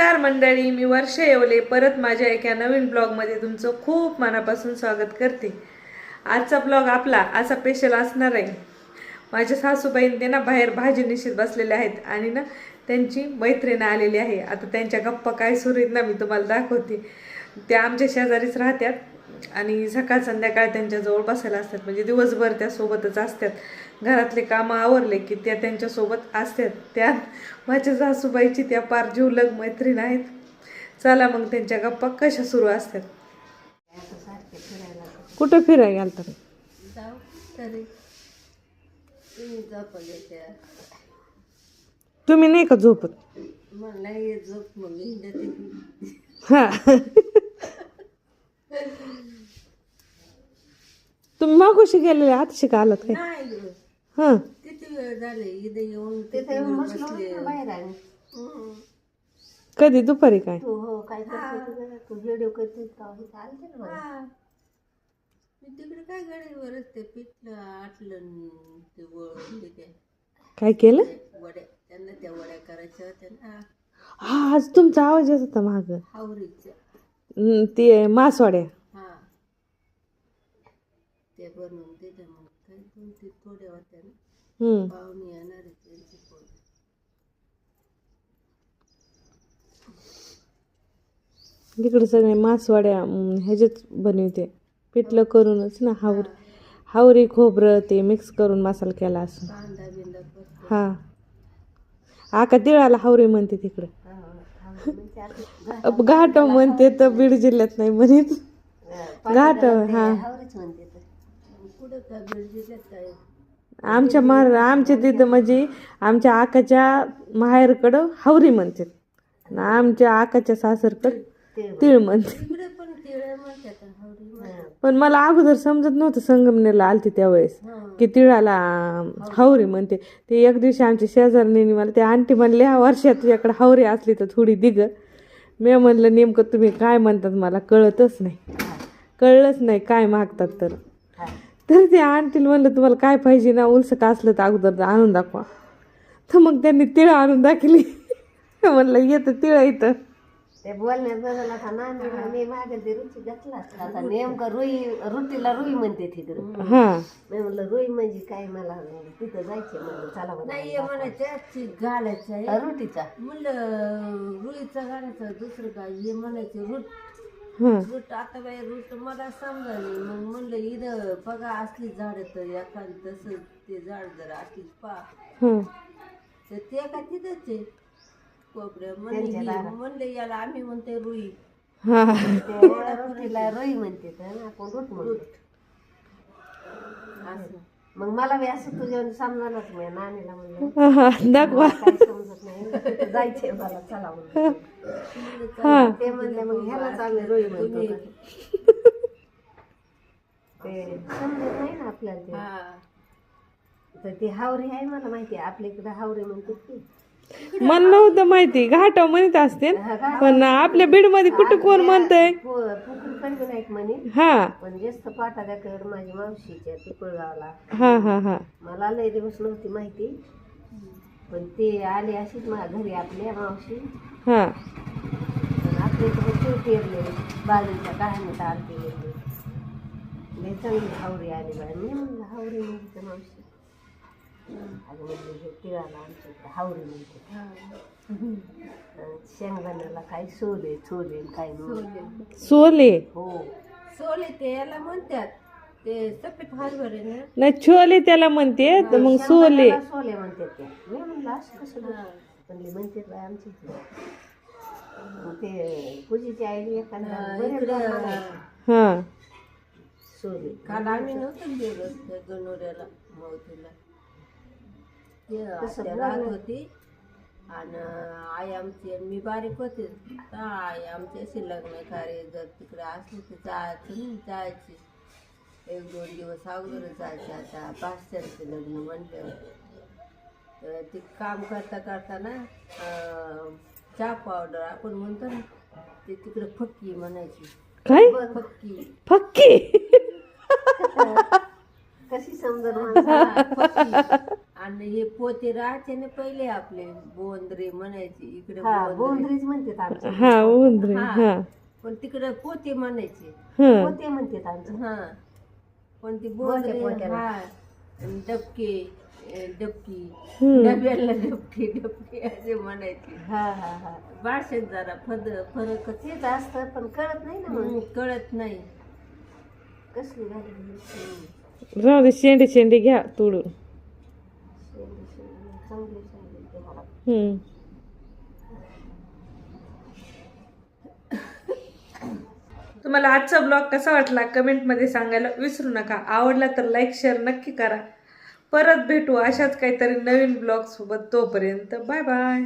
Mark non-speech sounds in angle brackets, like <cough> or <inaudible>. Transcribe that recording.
नमस्कार मंडळी मी वर्ष येवले. परत माझ्या एका नवीन ब्लॉगमध्ये तुमचं खूप मनापासून स्वागत करते. आजचा ब्लॉग आपला असा स्पेशल असणार आहे. माझ्या सासूबाईन ते ना बाहेर भाजी निश्चित बसलेले आहेत आणि ना त्यांची मैत्रीण आलेली आहे. आता त्यांच्या गप्पा काय सुरू आहेत ना मी तुम्हाला दाखवते. त्या आमच्या शेजारीच राहतात आणि सकाळ संध्याकाळ त्यांच्याजवळ बसायला असतात. म्हणजे दिवसभर त्या सोबतच असतात. घरातले कामं आवरले की त्या त्यांच्यासोबत असतात. त्या माझ्या सासूबाईची त्या पार जीवलग मैत्रीण आहेत. चला मग त्यांच्या गप्पा कशा सुरू असतात? कुठं फिरायला तरी. तुम्ही नाही का झोपत? मला झोप मग हा. तुम्ही मागोशी गेलेले आता शिका आलात काय? नाही. हा. किती वेळ झाले? इथे येऊन तिथे येऊन बसले बाहेर हम्म. कधी? दुपारी काय? तू हो काय करते तू व्हिडिओ करते चालते ना मी तिकडे काय गडीवरच ते पिठलं आटलं न ते वळून ते काय? काय केलं? वड्या त्यांना त्या वड्या करायच्या होत्या ना. हा आज तुमचा आवाज येत होता माग. हावरीच्या. ते मासवाड्या. हा. ते बनवून दिल्या मग. काय दोन ते थोड्या होत्या ना हम्म. पाहुणे येणार आहे त्यांची पोरं. तिकडे सगळे मासवाड्या अं, ह्याचेच बनवते. पिठलं करूनच ना हावर हावरी खोबरं ते मिक्स करून मसाला केला असं. कांदा बिंदा करतो. हा. आका तिळाला हावरी म्हणते तिकडे. घाट म्हणते तर बीड जिल्ह्यात नाही म्हणत. घाट हा. आमच्या मार आमच्या तिथं म्हणजे आमच्या आकाच्या माहेरकडं हावरी म्हणतात आमच्या आकाच्या सासरकडं तिळ म्हणते. तिळे म्हणतात हावरी म्हणतात. पण मला अगोदर समजत नव्हतं संगमनेरला आलती त्यावेळेस. की तिळाला हावरी म्हणते. ते एक दिवशी आमच्या शेजारणीने मला ते आंटी म्हणले ह्या वर्षात तुझ्याकडे हावरी असली तर थोडी दिग. मी म्हणलं नेमकं तुम्ही काय म्हणतात मला कळतच नाही. कळलंच नाही काय मागतात तर. तर ते आंटीला म्हणलं तुम्हाला काय पाहिजे ना उलसक असलं तर अगोदर आणून दाखवा. तर मग त्यांनी तिळ आणून दाखली. <laughs> म्हणलं येतं तिळ इथं. ते बोलण्यात बदल आता ना मी- मी मागे ते रुची घातला असता. आता नेमकं रुई रुटीला रुई म्हणते तिकडं हां. मी म्हणलं रुई म्हणजे काय? मला तिथं जायचं म्हणलं चला नाही म्हणायचं घालायचं रुटीचा. म्हणलं रुईचा घालायचा दुसरं काय? हे म्हणायचं रूट. हां रूट आता बाई रूट मला समजा नाही. मग म्हणलं इथं बघा असली झाड तर एखादी तसं ते झाड जर असली पा हां तर ते का तिथंच आहे. म्हणले म्हणले याला आम्ही म्हणते रुई. हां. रुटीला रुई म्हणते तर आपण रूट म्हणतो? मग मला बी असं तुझ्या समजायलाच नाही नानीला म्हणलं. हां दाखवा. समजत नाही. <laughs> जायचंय मला चला म्हणलं ते म्हणले मग ह्यालाच आम्ही रोई म्हणतो <laughs> ते समजत नाही ना आपल्याला ते. तर ती हावरी आहे मला माहिती आहे. आपल्या इकडे हावरी म्हणते ती. मला नव्हतं माहिती घाटाव म्हणत असते पण आपल्या बीडमध्ये कुठं कोण म्हणतंय? हा. पण जास्त पाठाद्याकडे माझी मावशीच्या तिकुळगावला हा हा हा. मला लय दिवस नव्हती माहिती. पण ते आले अशीच माझ्या घरी आपल्या मावशी. हा. आपल्या इकडे पेरले बाजूच्या कहाणीत आरती लय चांगली हावरी आली बाय मी म्हणलं हावरी म्हणजे मावशी म्हणजे हे तिळाला आमच्या इकडे हावरी म्हणते शेंगदाण्याला काय सोले छोले काय सोले. हो. सोले ते याला म्हणतात. ते सफेद हरभरे ना? नाही छोले त्याला म्हणते तर मग सोले. सोले म्हणतात ते. मी म्हणलं असं कसं म्हणले म्हणतात बाय आमच्या इकडे मग ते पूजेची आई एखादा हा सोले. काल आम्ही नव्हतं गेलो त्या गणोऱ्याला मावतीला. ते राहत होती. आणि आई आमची आणि मी बारीक होते. तर आई आमची अशी लग्न कार्य जर तिकडे असले तर जायचं नाही जायची. एक दोन दिवस अगोदर जायचे आता. पाचशेचे लग्न म्हणल्यावर तर ते काम करता करता ना अं, चहा पावडर आपण म्हणतो ना ते तिकडे फक्की म्हणायची. काय? फक्की. फक्की? <laughs> कशी समजत आणि हे पोते राहायचे ना पहिले आपले बोंद्रे म्हणायचे इकडे हा बोंद्रे. बोंद्रीच म्हणतात आमचे. हा उंदरे हा. हा. पण तिकडे पोते म्हणायचे. हं. पोते म्हणतात आमचे. हा पण ती बोलते बोंद्रे पोत्याला. हा आणि डबके अं, डबकी. हम्म. डब्याला डबके डबके असे म्हणायचे. हा हा हा. भाषेत जरा फद फरकच तेच असतं पण कळत नाही ना मग. हम्म, कळत नाही. कसली झाली हम्म. राहू दे शेंडे शेंडे घ्या तोडून. चांगली समजेल तुम्हाला हम्म. तुम्हाला आजचा ब्लॉग कसा वाटला? कमेंटमध्ये सांगायला विसरू नका. आवडला तर लाईक शेअर नक्की करा. परत भेटू अशाच काहीतरी नवीन ब्लॉग सोबत तोपर्यंत. Bye bye